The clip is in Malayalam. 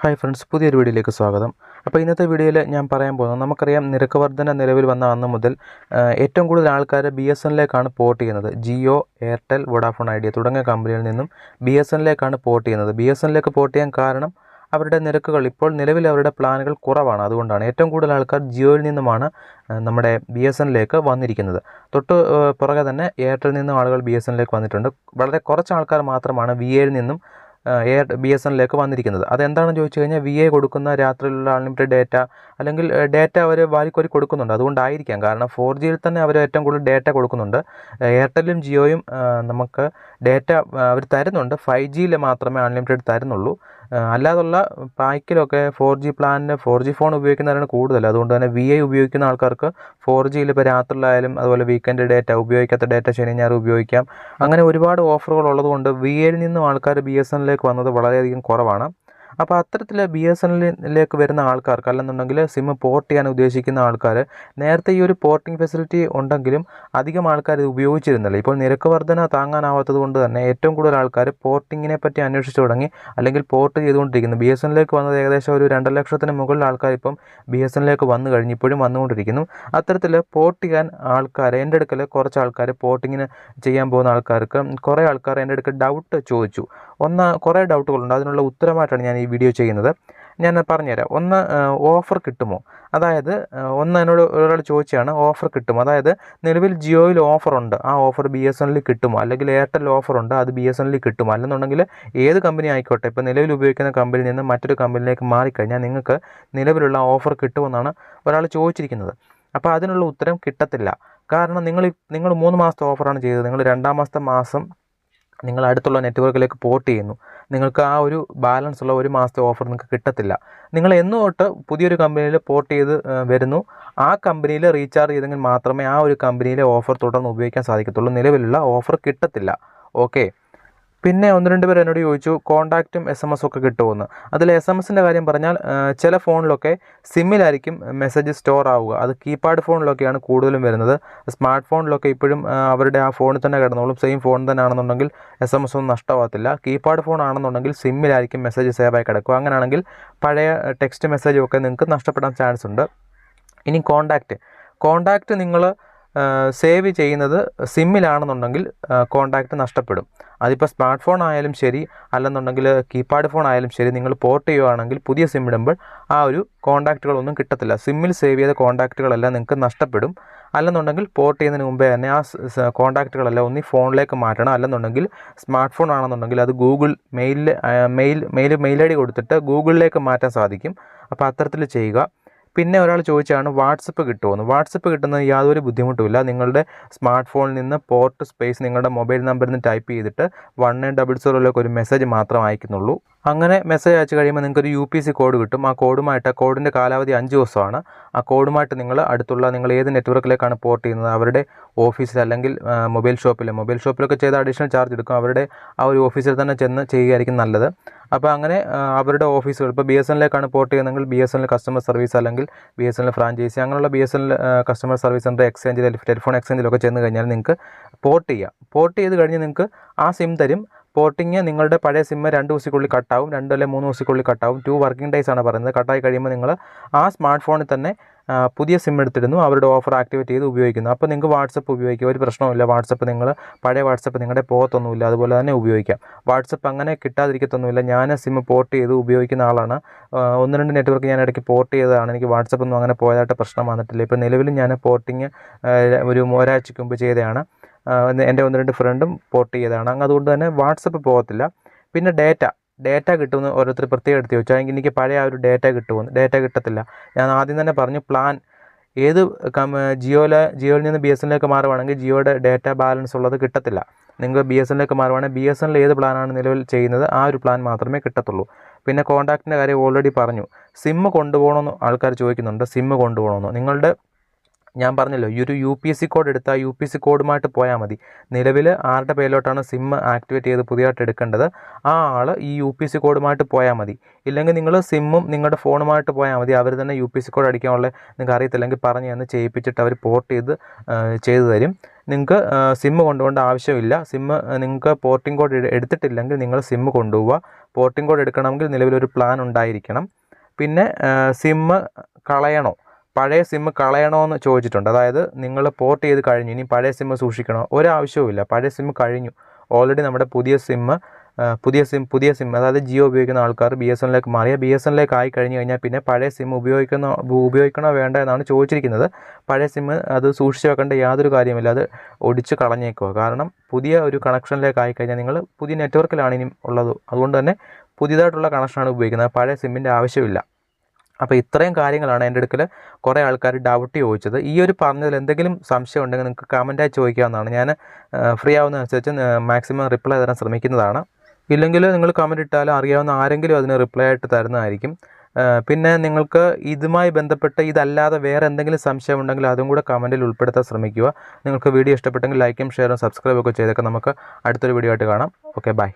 ഹായ് ഫ്രണ്ട്സ് പുതിയൊരു വീഡിയോയിലേക്ക് സ്വാഗതം. അപ്പോൾ ഇന്നത്തെ വീഡിയോയിൽ ഞാൻ പറയാൻ പോകുന്നത് നമുക്കറിയാം നിരക്ക് വർധന നിലവിൽ വന്ന അന്ന് മുതൽ ഏറ്റവും കൂടുതൽ ആൾക്കാർ ബി എസ് എന്നിലേക്കാണ് പോർട്ട് ചെയ്യുന്നത്. ജിയോ എയർടെൽ വോഡാഫോൺ ഐഡിയ തുടങ്ങിയ കമ്പനികളിൽ നിന്നും ബി എസ് എന്നിലേക്കാണ് പോർട്ട് ചെയ്യുന്നത്. ബി എസ് എന്നിലേക്ക് പോർട്ട് ചെയ്യാൻ കാരണം അവരുടെ നിരക്കുകൾ ഇപ്പോൾ നിലവിൽ അവരുടെ പ്ലാനുകൾ കുറവാണ്. അതുകൊണ്ടാണ് ഏറ്റവും കൂടുതൽ ആൾക്കാർ ജിയോയിൽ നിന്നുമാണ് നമ്മുടെ ബി എസ് എന്നിലേക്ക് വന്നിരിക്കുന്നത്. തൊട്ട് പുറകെ തന്നെ എയർടെൽ നിന്നും ആളുകൾ ബി എസ് എന്നിലേക്ക് വന്നിട്ടുണ്ട്. വളരെ കുറച്ച് ആൾക്കാർ മാത്രമാണ് വി എയിൽ നിന്നും എയർ ബി എസ് എന്നിലേക്ക് വന്നിരിക്കുന്നത്. അതെന്താണെന്ന് ചോദിച്ചു കഴിഞ്ഞാൽ വി എ കൊടുക്കുന്ന രാത്രിയിലുള്ള അൺലിമിറ്റഡ് ഡേറ്റ അല്ലെങ്കിൽ ഡേറ്റ അവർ വാരിക്കോരി കൊടുക്കുന്നുണ്ട്. അതുകൊണ്ടായിരിക്കാം. കാരണം ഫോർ ജിയിൽ തന്നെ അവർ ഏറ്റവും കൂടുതൽ ഡേറ്റ കൊടുക്കുന്നുണ്ട്. എയർടെല്ലും ജിയോയും നമുക്ക് ഡേറ്റ അവർ തരുന്നുണ്ട്. ഫൈവ് ജിയിൽ മാത്രമേ അൺലിമിറ്റഡ് തരുന്നുള്ളൂ. അല്ലാതുള്ള പാക്കിലൊക്കെ ഫോർ ജി പ്ലാനിന് ഫോർ ജി ഫോൺ ഉപയോഗിക്കുന്നവരാണ് കൂടുതൽ. അതുകൊണ്ട് തന്നെ വി ഐ ഉപയോഗിക്കുന്ന ആൾക്കാർക്ക് ഫോർ ജിയിൽ ഇപ്പോൾ രാത്രിയിലായാലും അതുപോലെ വീക്കെൻഡ് ഡേറ്റ ഉപയോഗിക്കാത്ത ഡേറ്റ ശനി ഞായർ ഉപയോഗിക്കാം. അങ്ങനെ ഒരുപാട് ഓഫറുകൾ ഉള്ളതുകൊണ്ട് വി ഐയിൽ നിന്നും ആൾക്കാർ ബി എസ് എന്നിലേക്ക് വന്നത് വളരെയധികം കുറവാണ്. അപ്പോൾ അത്തരത്തിൽ ബി എസ് എന്നിലേക്ക് വരുന്ന ആൾക്കാർക്ക് അല്ലെന്നുണ്ടെങ്കിൽ സിം പോർട്ട് ചെയ്യാൻ ഉദ്ദേശിക്കുന്ന ആൾക്കാർ നേരത്തെ ഈ ഒരു പോർട്ടിംഗ് ഫെസിലിറ്റി ഉണ്ടെങ്കിലും അധികം ആൾക്കാർ ഇത് ഉപയോഗിച്ചിരുന്നില്ല. ഇപ്പോൾ നിരക്ക് വർധന താങ്ങാനാവാത്തത് കൊണ്ട് തന്നെ ഏറ്റവും കൂടുതൽ ആൾക്കാർ പോർട്ടിങ്ങിനെ പറ്റി അന്വേഷിച്ചു തുടങ്ങി അല്ലെങ്കിൽ പോർട്ട് ചെയ്തുകൊണ്ടിരിക്കുന്നു. ബി എസ് എന്നിലേക്ക് വന്നത് ഏകദേശം ഒരു രണ്ട് ലക്ഷത്തിന് മുകളിൽ ആൾക്കാർ ഇപ്പം ബി എസ് എന്നിലേക്ക് വന്നു കഴിഞ്ഞ് ഇപ്പോഴും വന്നുകൊണ്ടിരിക്കുന്നു. അത്തരത്തിൽ പോർട്ട് ചെയ്യാൻ ആൾക്കാർ എന്റെ അടുക്കൽ കുറച്ച് ആൾക്കാർ പോർട്ടിങ്ങിന് ചെയ്യാൻ പോകുന്ന ആൾക്കാർക്ക് കുറേ ആൾക്കാർ എന്റെ അടുക്കൽ ഡൗട്ട് ചോദിച്ചു. ഒന്ന് കുറേ ഡൗട്ടുകളുണ്ട്. അതിനുള്ള ഉത്തരമായിട്ടാണ് ഞാൻ ഈ വീഡിയോ ചെയ്യുന്നത്. ഞാൻ പറഞ്ഞുതരാം. ഒന്ന് ഓഫർ കിട്ടുമോ? അതായത് ഒന്ന് എന്നോട് ഒരാൾ ചോദിച്ചാണ് ഓഫർ കിട്ടുമോ? അതായത് നിലവിൽ ജിയോയിൽ ഓഫറുണ്ട് ആ ഓഫർ ബി എസ് എന്നിൽ കിട്ടുമോ? അല്ലെങ്കിൽ എയർടെൽ ഓഫറുണ്ട് അത് ബി എസ് എന്നിൽ കിട്ടുമോ? അല്ലെന്നുണ്ടെങ്കിൽ ഏത് കമ്പനി ആയിക്കോട്ടെ ഇപ്പോൾ നിലവിൽ ഉപയോഗിക്കുന്ന കമ്പനിയിൽ നിന്ന് മറ്റൊരു കമ്പനിയിലേക്ക് മാറിക്കഴിഞ്ഞാൽ നിങ്ങൾക്ക് നിലവിലുള്ള ഓഫർ കിട്ടുമെന്നാണ് ഒരാൾ ചോദിച്ചിരിക്കുന്നത്. അപ്പോൾ അതിനുള്ള ഉത്തരം കിട്ടത്തില്ല. കാരണം നിങ്ങൾ നിങ്ങൾ മൂന്ന് മാസത്തെ ഓഫറാണ് ചെയ്തത്. നിങ്ങൾ രണ്ടാം മാസത്തെ മാസം നിങ്ങൾ അടുത്തുള്ള നെറ്റ്വർക്കിലേക്ക് പോർട്ട് ചെയ്യുന്നു. നിങ്ങൾക്ക് ആ ഒരു ബാലൻസ് ഉള്ള ഒരു മാസത്തെ ഓഫർ നിങ്ങൾക്ക് കിട്ടത്തില്ല. നിങ്ങൾ എന്ന് തൊട്ട് പുതിയൊരു കമ്പനിയിൽ പോർട്ട് ചെയ്ത് വരുന്നു. ആ കമ്പനിയിൽ റീചാർജ് ചെയ്തെങ്കിൽ മാത്രമേ ആ ഒരു കമ്പനിയിലെ ഓഫർ തുടർന്ന് ഉപയോഗിക്കാൻ സാധിക്കത്തുള്ളൂ. നിലവിലുള്ള ഓഫർ കിട്ടത്തില്ല. ഓക്കെ. പിന്നെ ഒന്ന് രണ്ട് പേർ എന്നോട് ചോദിച്ചു കോൺടാക്റ്റും എസ് എം എസ് ഒക്കെ കിട്ടുമെന്ന് അതിൽ എസ് എം എസിന്റെ കാര്യം പറഞ്ഞാൽ ചില ഫോണിലൊക്കെ സിമ്മിലായിരിക്കും മെസ്സേജ് സ്റ്റോർ ആവുക. അത് കീപാഡ് ഫോണിലൊക്കെയാണ് കൂടുതലും വരുന്നത്. സ്മാർട്ട് ഫോണിലൊക്കെ ഇപ്പോഴും അവരുടെ ആ ഫോണിൽ തന്നെ കിടന്നോളും. സെയിം ഫോൺ തന്നെ ആണെന്നുണ്ടെങ്കിൽ എസ് എം എസ് ഒന്നും നഷ്ടമാകത്തില്ല. കീപാഡ് ഫോൺ ആണെന്നുണ്ടെങ്കിൽ സിമ്മിലായിരിക്കും മെസ്സേജ് സേവായി കിടക്കുക. അങ്ങനെയാണെങ്കിൽ പഴയ ടെക്സ്റ്റ് മെസ്സേജും ഒക്കെ നിങ്ങൾക്ക് നഷ്ടപ്പെടാൻ ചാൻസ് ഉണ്ട്. ഇനി കോണ്ടാക്റ്റ് കോണ്ടാക്റ്റ് നിങ്ങൾ സേവ് ചെയ്യുന്നത് സിമ്മിലാണെന്നുണ്ടെങ്കിൽ കോണ്ടാക്റ്റ് നഷ്ടപ്പെടും. അതിപ്പോൾ സ്മാർട്ട് ഫോൺ ആയാലും ശരി അല്ലെന്നുണ്ടെങ്കിൽ കീപാഡ് ഫോൺ ആയാലും ശരി നിങ്ങൾ പോർട്ട് ചെയ്യുകയാണെങ്കിൽ പുതിയ സിം ഇടുമ്പോൾ ആ ഒരു കോണ്ടാക്റ്റുകളൊന്നും കിട്ടത്തില്ല. സിമ്മിൽ സേവ് ചെയ്ത കോണ്ടാക്റ്റുകളെല്ലാം നിങ്ങൾക്ക് നഷ്ടപ്പെടും. അല്ലെന്നുണ്ടെങ്കിൽ പോർട്ട് ചെയ്യുന്നതിന് മുമ്പേ തന്നെ ആ കോണ്ടാക്റ്റുകളെല്ലാം ഒന്നി ഫോണിലേക്ക് മാറ്റണം. അല്ലെന്നുണ്ടെങ്കിൽ സ്മാർട്ട് ഫോൺ ആണെന്നുണ്ടെങ്കിൽ അത് ഗൂഗിൾ മെയിലിൽ mail mail mail I D കൊടുത്തിട്ട് ഗൂഗിളിലേക്ക് മാറ്റാൻ സാധിക്കും. അപ്പോൾ അത്തരത്തിൽ ചെയ്യുക. പിന്നെ ഒരാൾ ചോദിച്ചാണ് വാട്സപ്പ് കിട്ടുമെന്ന് വാട്സപ്പ് കിട്ടുന്നത് യാതൊരു ബുദ്ധിമുട്ടുമില്ല. നിങ്ങളുടെ സ്മാർട്ട് ഫോണിൽ നിന്ന് പോർട്ട് സ്പേസ് നിങ്ങളുടെ മൊബൈൽ നമ്പറിൽ നിന്ന് ടൈപ്പ് ചെയ്തിട്ട് വൺ നയൻ ഡബിൾ സീറോയിലേക്ക് ഒരു മെസ്സേജ് മാത്രം അയക്കുന്നുള്ളൂ. അങ്ങനെ മെസ്സേജ് അയച്ചു കഴിയുമ്പോൾ നിങ്ങൾക്ക് ഒരു യു പി സി കോഡ് കിട്ടും. ആ കോഡുമായിട്ട് ആ കോഡിന്റെ കാലാവധി അഞ്ച് ദിവസമാണ്. ആ കോഡുമായിട്ട് നിങ്ങൾ അടുത്തുള്ള നിങ്ങൾ ഏത് നെറ്റ്വർക്കിലേക്കാണ് പോർട്ട് ചെയ്യുന്നത് അവരുടെ ഓഫീസിൽ അല്ലെങ്കിൽ മൊബൈൽ ഷോപ്പിൽ മൊബൈൽ ഷോപ്പിലൊക്കെ ചെയ്ത അഡീഷണൽ ചാർജ് എടുക്കും. അവരുടെ ആ ഒരു ഓഫീസിൽ തന്നെ ചെന്ന് ചെയ്യുകയായിരിക്കും നല്ലത്. അപ്പോൾ അങ്ങനെ അവരുടെ ഓഫീസുകൾ ഇപ്പോൾ ബി എസ് എന്നിലേക്കാണ് പോർട്ട് ചെയ്യുന്നതെങ്കിൽ B S L customer service അല്ലെങ്കിൽ ബി എസ് എൽ ഫ്രാഞ്ചൈസി അങ്ങനെയുള്ള B S L customer service centre എക്സ്ചേഞ്ചിൽ ടെലിഫോൺ എക്സ്ചേഞ്ചിലൊക്കെ ചെന്ന് കഴിഞ്ഞാൽ നിങ്ങൾക്ക് പോർട്ട് ചെയ്യാം. പോർട്ട് ചെയ്ത് കഴിഞ്ഞ് നിങ്ങൾക്ക് ആ സിം തരും. പോർട്ടിങ് നിങ്ങളുടെ പഴയ സിമ്മ് രണ്ട് ദിവസത്തിനുള്ളിൽ കട്ടാവും രണ്ട് അല്ലെങ്കിൽ മൂന്ന് ദിവസത്തിനുള്ളിൽ കട്ടാവും ടു വർക്കിംഗ് ഡേയ്സ് ആണ് പറയുന്നത്. കട്ടായി കഴിയുമ്പോൾ നിങ്ങൾ ആ സ്മാർട്ട് ഫോണിൽ തന്നെ പുതിയ സിം എടുത്തിരുന്നു അവരുടെ ഓഫർ ആക്ടിവേറ്റ് ചെയ്ത് ഉപയോഗിക്കുന്നു. അപ്പോൾ നിങ്ങൾക്ക് വാട്സപ്പ് ഉപയോഗിക്കുക ഒരു പ്രശ്നവുമില്ല വാട്സപ്പ് നിങ്ങൾ പഴയ വാട്സപ്പ് നിങ്ങളുടെ പോകത്തൊന്നുമില്ല. അതുപോലെ തന്നെ ഉപയോഗിക്കാം. വാട്സപ്പ് അങ്ങനെ കിട്ടാതിരിക്കത്തൊന്നുമില്ല. ഞാൻ സിം പോർട്ട് ചെയ്ത് ഉപയോഗിക്കുന്ന ആളാണ്. ഒന്ന് രണ്ട് നെറ്റ്വർക്ക് ഞാൻ ഇടയ്ക്ക് പോർട്ട് ചെയ്തതാണ്. എനിക്ക് വാട്സപ്പ് ഒന്നും അങ്ങനെ പോയതായിട്ട് പ്രശ്നം വന്നിട്ടില്ല. ഇപ്പോൾ നിലവിൽ ഞാൻ പോർട്ടിങ് ഒരു ഒരാഴ്ചയ്ക്ക് മുമ്പ് ചെയ്തതാണ്. എന്റെ ഒന്ന് രണ്ട് ഫ്രണ്ടും പോർട്ട് ചെയ്തതാണ്. അങ്ങ് അതുകൊണ്ട് തന്നെ വാട്സപ്പ് പോകത്തില്ല. പിന്നെ ഡേറ്റ ഡേറ്റ കിട്ടുമെന്ന് ഓരോരുത്തർ പ്രത്യേകം എടുത്ത് ചോദിച്ചാൽ എനിക്ക് പഴയ ആ ഒരു ഡേറ്റ കിട്ടുമെന്ന് ഡേറ്റ കിട്ടത്തില്ല. ഞാൻ ആദ്യം തന്നെ പറഞ്ഞു പ്ലാൻ ഏത് ജിയോയിലെ ജിയോയിൽ നിന്ന് ബി എസ് എന്നിലേക്ക് മാറുവാണെങ്കിൽ ജിയോയുടെ ഡേറ്റ ബാലൻസ് ഉള്ളത് കിട്ടത്തില്ല. നിങ്ങൾ ബി എസ് എന്നിലേക്ക് മാറുവാണെങ്കിൽ ബി എസ് എന്നിൽ ഏത് പ്ലാനാണ് നിലവിൽ ചെയ്യുന്നത്? ആ ഒരു പ്ലാൻ മാത്രമേ കിട്ടത്തുള്ളൂ. പിന്നെ കോൺടാക്റ്റിന്റെ കാര്യം ഓൾറെഡി പറഞ്ഞു. സിമ്മ് കൊണ്ടുപോകണമെന്ന് ആൾക്കാർ ചോദിക്കുന്നുണ്ട്. സിമ്മ് കൊണ്ടുപോകണമെന്ന് നിങ്ങളുടെ ഞാൻ പറഞ്ഞല്ലോ ഈ ഒരു U P S C code എടുത്താൽ യു പി എസ് സി കോഡുമായിട്ട് പോയാൽ മതി. നിലവിൽ ആരുടെ പേരിലോട്ടാണ് സിം ആക്ടിവേറ്റ് ചെയ്ത് പുതിയതായിട്ട് എടുക്കേണ്ടത്? ആ ആൾ ഈ യു പി എസ് സി കോഡുമായിട്ട് പോയാൽ മതി. ഇല്ലെങ്കിൽ നിങ്ങൾ സിമ്മും നിങ്ങളുടെ ഫോണുമായിട്ട് പോയാൽ മതി. അവർ തന്നെ U P S C code അടിക്കാനുള്ള നിങ്ങൾക്ക് അറിയത്തില്ലെങ്കിൽ പറഞ്ഞു തന്ന് ചെയ്യിപ്പിച്ചിട്ട് അവർ പോർട്ട് ചെയ്ത് ചെയ്തു തരും. നിങ്ങൾക്ക് സിമ്മ് കൊണ്ടുപോകേണ്ട ആവശ്യമില്ല. സിമ്മ് നിങ്ങൾക്ക് പോർട്ടിംഗ് കോഡ് എടുത്തിട്ടില്ലെങ്കിൽ നിങ്ങൾ സിമ്മ് കൊണ്ടുപോവുക. പോർട്ടിംഗ് കോഡ് എടുക്കണമെങ്കിൽ നിലവിലൊരു പ്ലാൻ ഉണ്ടായിരിക്കണം. പിന്നെ സിമ്മ് കളയണോ. പഴയ സിം കളയണമെന്ന് ചോദിച്ചിട്ടുണ്ട്. അതായത് നിങ്ങൾ പോർട്ട് ചെയ്ത് കഴിഞ്ഞു. ഇനി പഴയ സിമ്മ് സൂക്ഷിക്കണോ? ഒരാവശ്യവുമില്ല. പഴയ സിം കഴിഞ്ഞു. ഓൾറെഡി നമ്മുടെ പുതിയ സിം പുതിയ സിം പുതിയ സിം അതായത് ജിയോ ഉപയോഗിക്കുന്ന ആൾക്കാർ ബി എസ് എന്നിലേക്ക് മാറിയ ബി എസ് എന്നിലേക്ക് ആയി കഴിഞ്ഞ് കഴിഞ്ഞാൽ പിന്നെ പഴയ സിം ഉപയോഗിക്കുന്ന ഉപയോഗിക്കണോ വേണ്ട എന്നാണ് ചോദിച്ചിരിക്കുന്നത്. പഴയ സിം അത് സൂക്ഷിച്ച് വെക്കേണ്ട യാതൊരു കാര്യമില്ല അത് ഒടിച്ച് കളഞ്ഞേക്കുക. കാരണം പുതിയ ഒരു കണക്ഷനിലേക്ക് ആയി കഴിഞ്ഞാൽ നിങ്ങൾ പുതിയ നെറ്റ്വർക്കിലാണ് ഇനി ഉള്ളത്. അതുകൊണ്ട് തന്നെ പുതിയതായിട്ടുള്ള കണക്ഷനാണ് ഉപയോഗിക്കുന്നത്. പഴയ സിമ്മിന്റെ ആവശ്യമില്ല. അപ്പോൾ ഇത്രയും കാര്യങ്ങളാണ് എന്റെ അടുക്കൽ കുറേ ആൾക്കാർ ഡൗട്ട് ചോദിച്ചത്. ഈ ഒരു പറഞ്ഞതിൽ എന്തെങ്കിലും സംശയം ഉണ്ടെങ്കിൽ നിങ്ങൾക്ക് കമന്റായി ചോദിക്കാവുന്നതാണ്. ഞാൻ ഫ്രീ ആവുന്ന ആവുന്നതനുസരിച്ച് മാക്സിമം റിപ്ലൈ തരാൻ ശ്രമിക്കുന്നതാണ്. ഇല്ലെങ്കിൽ നിങ്ങൾ കമന്റ് ഇട്ടാലും അറിയാവുന്ന ആരെങ്കിലും അതിന് റിപ്ലൈ ആയിട്ട് തരുന്നതായിരിക്കും. പിന്നെ നിങ്ങൾക്ക് ഇതുമായി ബന്ധപ്പെട്ട് ഇതല്ലാതെ വേറെ എന്തെങ്കിലും സംശയം ഉണ്ടെങ്കിൽ അതും കൂടെ കമന്റിൽ ഉൾപ്പെടുത്താൻ ശ്രമിക്കുക. നിങ്ങൾക്ക് വീഡിയോ ഇഷ്ടപ്പെട്ടെങ്കിൽ ലൈക്കും ഷെയറും സബ്സ്ക്രൈബ് ഒക്കെ ചെയ്തേക്കാം നമുക്ക് അടുത്തൊരു വീഡിയോ ആയിട്ട് കാണാം. Okay bye